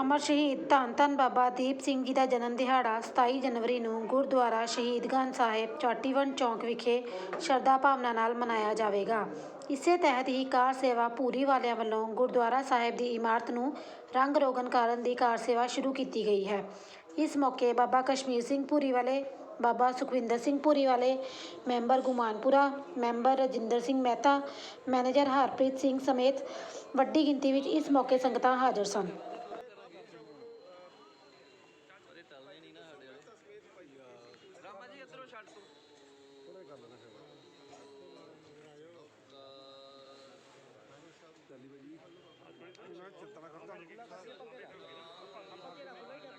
ਅਮਰ ਸ਼ਹੀਦ ਧੰਨ ਧੰਨ ਬਾਬਾ ਦੀਪ ਸਿੰਘ ਜੀ ਦਾ ਜਨਮ ਦਿਹਾੜਾ 27 ਜਨਵਰੀ ਨੂੰ ਗੁਰਦੁਆਰਾ ਸ਼ਹੀਦਗੰਜ ਸਾਹਿਬ, ਚੌਟੀਵੰਡ ਚੌਂਕ ਵਿਖੇ ਸ਼ਰਧਾ ਭਾਵਨਾ ਨਾਲ ਮਨਾਇਆ ਜਾਵੇਗਾ। ਇਸੇ ਤਹਿਤ ਹੀ ਕਾਰ ਸੇਵਾ ਪੂਰੀ ਵਾਲਿਆਂ ਵੱਲੋਂ ਗੁਰਦੁਆਰਾ ਸਾਹਿਬ ਦੀ ਇਮਾਰਤ ਨੂੰ ਰੰਗ ਰੋਗਨ ਕਰਨ ਦੀ ਕਾਰ ਸੇਵਾ ਸ਼ੁਰੂ ਕੀਤੀ ਗਈ ਹੈ। ਇਸ ਮੌਕੇ ਬਾਬਾ ਕਸ਼ਮੀਰ ਸਿੰਘ ਪੂਰੀ ਵਾਲੇ, ਬਾਬਾ ਸੁਖਵਿੰਦਰ ਸਿੰਘ ਪੂਰੀ ਵਾਲੇ, member Gumanpura, member Rajinder Singh Mehta, manager Harpreet Singh ਸਮੇਤ ਵੱਡੀ ਗਿਣਤੀ ਵਿੱਚ ਇਸ ਮੌਕੇ ਸੰਗਤਾਂ ਹਾਜ਼ਰ ਸਨ। ਪਿੱਛੇ ਹੋ ਜਾਓ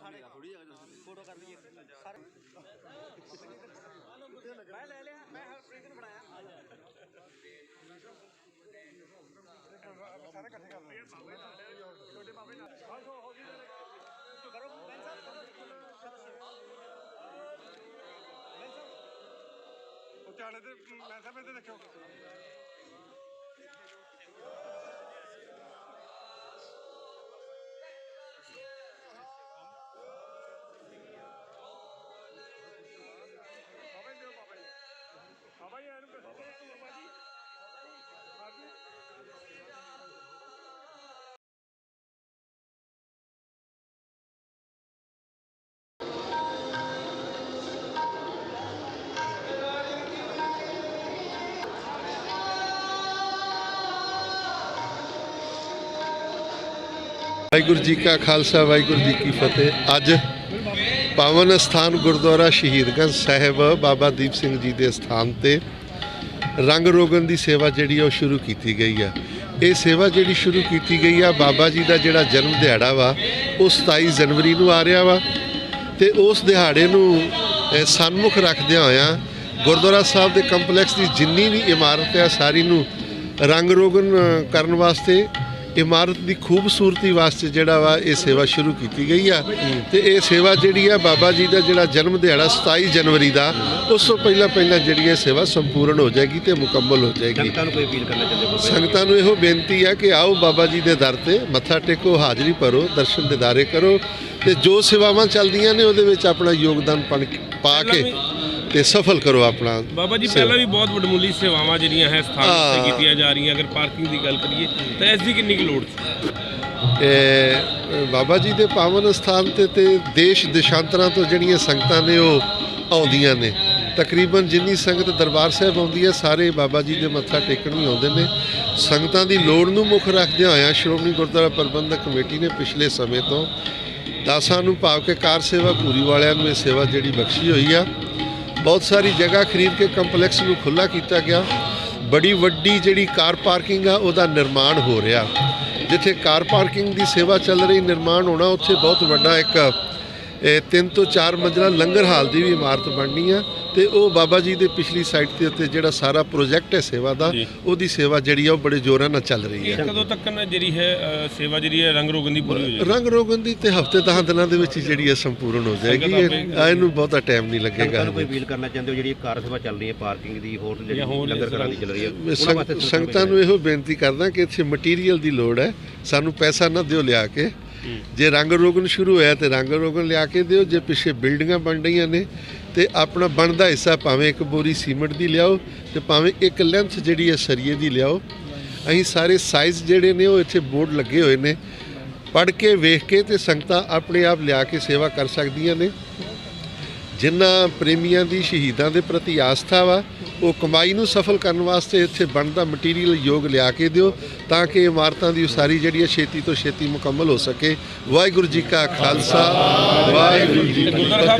ਯਾਰ ਥਾੜੇ ਥੋੜੀ ਫੋਟੋ ਕਰ ਲਈਏ। ਸਾਰੇ ਮੈਂ ਲੈ ਲਿਆ ਮੈਂ ਹਰਪ੍ਰੀਤ ਨੂੰ ਬਣਾਇਆ। ਸਾਰੇ ਇਕੱਠੇ ਕਰ ਲਓ। ਛੋਟੇ ਬਾਬੇ ਨਾਲ। ਹੋ ਹੋ ਗਈ ਕਰੋ ਬੈਂਸ ਤੇ ਮੈਂ ਸਾਹਿਬ ਇੱਥੇ ਦੇਖਿਓ। ਵਾਹਿਗੁਰੂ ਜੀ ਕਾ ਖਾਲਸਾ ਵਾਹਿਗੁਰੂ ਜੀ ਕੀ ਫਤਿਹ। ਅੱਜ ਪਾਵਨ ਸਥਾਨ ਗੁਰਦੁਆਰਾ ਸ਼ਹੀਦਗੰਜ ਸਾਹਿਬ ਬਾਬਾ ਦੀਪ ਸਿੰਘ ਜੀ ਦੇ ਸਥਾਨ ਤੇ ਰੰਗ ਰੋਗਨ ਦੀ ਸੇਵਾ ਜਿਹੜੀ ਆ ਉਹ ਸ਼ੁਰੂ ਕੀਤੀ ਗਈ ਆ। ਇਹ ਸੇਵਾ ਜਿਹੜੀ ਸ਼ੁਰੂ ਕੀਤੀ ਗਈ ਆ ਬਾਬਾ ਜੀ ਦਾ ਜਿਹੜਾ ਜਨਮ ਦਿਹਾੜਾ ਵਾ ਉਹ 27 ਜਨਵਰੀ ਨੂੰ ਆ ਰਿਹਾ ਵਾ ਤੇ ਉਸ ਦਿਹਾੜੇ ਨੂੰ ਅਹ, ਸਨਮੁਖ ਰੱਖਦਿਆਂ ਹੋਇਆਂ ਗੁਰਦੁਆਰਾ ਸਾਹਿਬ ਦੇ ਕੰਪਲੈਕਸ ਦੀ ਜਿੰਨੀ ਵੀ ਇਮਾਰਤ ਹੈ ਸਾਰੀ ਨੂੰ ਰੰਗ ਰੋਗਨ ਕਰਨ ਵਾਸਤੇ ਇਮਾਰਤ ਦੀ ਖੂਬਸੂਰਤੀ ਵਾਸਤੇ ਜਿਹੜਾ ਵਾ ਇਹ ਸੇਵਾ ਸ਼ੁਰੂ ਕੀਤੀ ਗਈ ਆ। ਤੇ ਇਹ ਸੇਵਾ ਜਿਹੜੀ ਆ ਬਾਬਾ ਜੀ ਦਾ ਜਿਹੜਾ ਜਨਮ ਦਿਹਾੜਾ 27 ਜਨਵਰੀ ਦਾ ਉਸ ਤੋਂ ਪਹਿਲਾਂ ਪਹਿਲਾਂ ਜਿਹੜੀ ਇਹ ਸੇਵਾ ਸੰਪੂਰਨ ਹੋ ਜਾਏਗੀ ਤੇ ਮੁਕੰਮਲ ਹੋ ਜਾਏਗੀ। ਜਨਤਾ ਨੂੰ ਕੋਈ ਅਪੀਲ ਕਰਨਾ ਚਾਹੁੰਦੇ ਹੋ ਸੰਗਤਾਂ ਨੂੰ ਇਹੋ ਬੇਨਤੀ ਹੈ ਕਿ ਆਓ ਬਾਬਾ ਜੀ ਦੇ ਦਰ ਤੇ ਮੱਥਾ ਟੇਕੋ ਹਾਜ਼ਰੀ ਭਰੋ ਦਰਸ਼ਨ ਦਿਦਾਰੇ ਕਰੋ ਤੇ ਜੋ ਸੇਵਾਵਾਂ ਚੱਲਦੀਆਂ ਨੇ ਉਹਦੇ ਵਿੱਚ ਆਪਣਾ ਯੋਗਦਾਨ ਪਣ- ਪਾ ਕੇ ਤੇ ਸਫਲ ਕਰੋ ਆਪਣਾ ਬਾਬਾ ਜੀ। ਪਹਿਲਾਂ ਵੀ ਬਹੁਤ ਵੱਡਮੁੱਲੀ ਸੇਵਾਵਾਂ ਜਿਹੜੀਆਂ ਹੈ ਸਥਾਨ ਹਾਂ। ਉੱਤੇ ਕੀਤੀਆਂ ਜਾ ਰਹੀਆਂ ਅਗਰ ਪਾਰਕਿੰਗ ਦੀ ਗੱਲ ਕਰੀਏ ਤਾਂ ਇਸ ਦੀ ਕਿੰਨੀ ਕੁ ਲੋੜ ਸੀ ਇਹ ਬਾਬਾ ਜੀ ਦੇ ਪਾਵਨ ਸਥਾਨ ਤੇ ਤੇ ਦੇਸ਼ ਦੇਸ਼ਾਂਤਰਾਂ ਤੋਂ ਜਿਹੜੀਆਂ ਸੰਗਤਾਂ ਨੇ ਉਹ ਆਉਂਦੀਆਂ ਨੇ ਤਕਰੀਬਨ ਜਿੰਨੀ ਸੰਗਤ ਦਰਬਾਰ ਸਾਹਿਬ ਆਉਂਦੀ ਹੈ ਸਾਰੇ ਬਾਬਾ ਜੀ ਦੇ ਮੱਥਾ ਟੇਕਣ ਵੀ ਆਉਂਦੇ ਨੇ ਸੰਗਤਾਂ ਦੀ ਲੋੜ ਨੂੰ ਮੁੱਖ ਰੱਖਦਿਆਂ ਹੋਇਆਂ ਸ਼੍ਰੋਮਣੀ ਗੁਰਦੁਆਰਾ ਪ੍ਰਬੰਧਕ ਕਮੇਟੀ ਨੇ ਪਿਛਲੇ ਸਮੇਂ ਤੋਂ ਦਾਸਾਂ ਨੂੰ ਭਾਵ ਕੇ ਕਾਰ ਸੇਵਾ ਪੂਰੀ ਵਾਲਿਆਂ ਨੂੰ ਇਹ ਸੇਵਾ ਜਿਹੜੀ ਬਖਸ਼ੀ ਹੋਈ ਆ ਬਹੁਤ ਸਾਰੀ ਜਗ੍ਹਾ ਖਰੀਦ ਕੇ ਕੰਪਲੈਕਸ ਨੂੰ ਖੁੱਲਾ ਕੀਤਾ ਗਿਆ। ਬੜੀ ਵੱਡੀ ਜਿਹੜੀ ਕਾਰ ਪਾਰਕਿੰਗ ਆ, ਉਹਦਾ ਨਿਰਮਾਣ ਹੋ ਰਿਹਾ। ਜਿੱਥੇ ਕਾਰ ਪਾਰਕਿੰਗ ਦੀ ਸੇਵਾ ਚੱਲ ਰਹੀ, ਨਿਰਮਾਣ ਹੋਣਾ, ਉੱਥੇ ਬਹੁਤ ਵੱਡਾ ਇੱਕ ਤਿੰਨ ਤੋਂ ਚਾਰ ਮੰਜ਼ਲਾ ਲੰਗਰ ਹਾਲ ਦੀ ਵੀ ਇਮਾਰਤ ਬਣਨੀ ਆ ਤੇ ਉਹ ਬਾਬਾ ਜੀ ਦੇ ਪਿਛਲੀ ਸਾਈਡ ਦੇ ਉੱਤੇ ਜਿਹੜਾ ਸਾਰਾ ਪ੍ਰੋਜੈਕਟ ਹੈ ਸੇਵਾ ਦਾ। ਉਹਦੀ ਸੇਵਾ ਜਿਹੜੀ ਆ ਉਹ ਬੜੇ ਜ਼ੋਰਾਂ ਨਾਲ ਚੱਲ ਰਹੀ ਇਹ ਹੈ ਕਦੋਂ ਤੱਕ ਨਾ ਜਿਹੜੀ ਹੈ ਸੇਵਾ ਜਿਹੜੀ ਹੈ ਰੰਗ ਰੋਗਨ ਦੀ ਪੂਰੀ ਹੋ ਜਾਏਗੀ? ਰੰਗ ਰੋਗਨ ਦੀ ਤੇ ਹਫ਼ਤੇ 10 ਦਿਨਾਂ ਦੇ ਵਿੱਚ ਹੀ ਜਿਹੜੀ ਹੈ ਸੰਪੂਰਨ ਹੋ ਜਾਏਗੀ। ਇਹਨੂੰ ਬਹੁਤਾ ਟਾਈਮ ਨਹੀਂ ਲੱਗੇਗਾ ਨੂੰ ਕੋਈ ਅਪੀਲ ਕਰਨਾ ਚਾਹੁੰਦੇ ਹੋ ਜਿਹੜੀ ਕਾਰ ਸੇਵਾ ਚੱਲ ਰਹੀ ਹੈ ਪਾਰਕਿੰਗ ਦੀ ਹੋਰ ਜਿਹੜੀ ਲੰਗਰ ਕਰਾਂ ਦੀ ਚੱਲ ਰਹੀ ਹੈ ਉਹਨਾਂ ਵਾਸਤੇ ਸੰਗ- ਸੰਗਤਾਂ ਨੂੰ ਇਹੋ ਬੇਨਤੀ ਕਰਦਾ ਕਿ ਇੱਥੇ ਮਟੀਰੀਅਲ ਦੀ ਲੋੜ ਹੈ। ਸਾਨੂੰ ਪੈਸਾ ਨਾ ਦਿਓ ਲਿਆ ਕੇ। ਜੇ ਰੰਗ ਰੋਗਨ ਸ਼ੁਰੂ ਹੋਇਆ ਤੇ ਰੰਗ ਰੋਗਨ ਲਿਆ ਕੇ ਦਿਓ, ਜੇ ਪਿੱਛੇ ਬਿਲਡਿੰਗਾਂ ਬਣ ਰਹੀਆਂ ਨੇ ਤੇ ਆਪਣਾ ਬਣਦਾ ਹਿੱਸਾ ਭਾਵੇਂ ਇੱਕ ਬੋਰੀ ਸੀਮੈਂਟ ਦੀ ਲਿਆਓ ਤੇ ਭਾਵੇਂ ਇੱਕ ਲੈਂਥ ਜਿਹੜੀ ਹੈ ਸਰੀਏ ਦੀ ਲਿਆਓ। ਅਸੀਂ ਸਾਰੇ ਸਾਈਜ਼ ਜਿਹੜੇ ਨੇ ਉਹ ਇੱਥੇ ਬੋਰਡ ਲੱਗੇ ਹੋਏ ਨੇ। ਪੜ੍ਹ ਕੇ, ਵੇਖ ਕੇ ਤੇ ਸੰਗਤਾਂ ਆਪਣੇ ਆਪ ਲਿਆ ਕੇ ਸੇਵਾ ਕਰ ਸਕਦੀਆਂ ਨੇ। ਜਿਨ੍ਹਾਂ ਪ੍ਰੇਮੀਆਂ ਦੀ ਸ਼ਹੀਦਾਂ ਦੇ ਪ੍ਰਤੀ ਆਸਥਾ ਵਾ ਉਹ ਕਮਾਈ ਨੂੰ ਸਫਲ ਕਰਨ ਵਾਸਤੇ ਇੱਥੇ ਬਣਦਾ ਮਟੀਰੀਅਲ ਯੋਗ ਲਿਆ ਕੇ ਦਿਓ ਤਾਂ ਕਿ ਇਮਾਰਤਾਂ ਦੀ ਉਸਾਰੀ ਜਿਹੜੀ ਹੈ ਛੇਤੀ ਤੋਂ ਛੇਤੀ ਮੁਕੰਮਲ ਹੋ ਸਕੇ। ਵਾਹਿਗੁਰੂ ਜੀ ਕਾ ਖਾਲਸਾ, ਵਾਹਿਗੁਰੂ ਜੀ ਕੀ ਫਤਿਹ।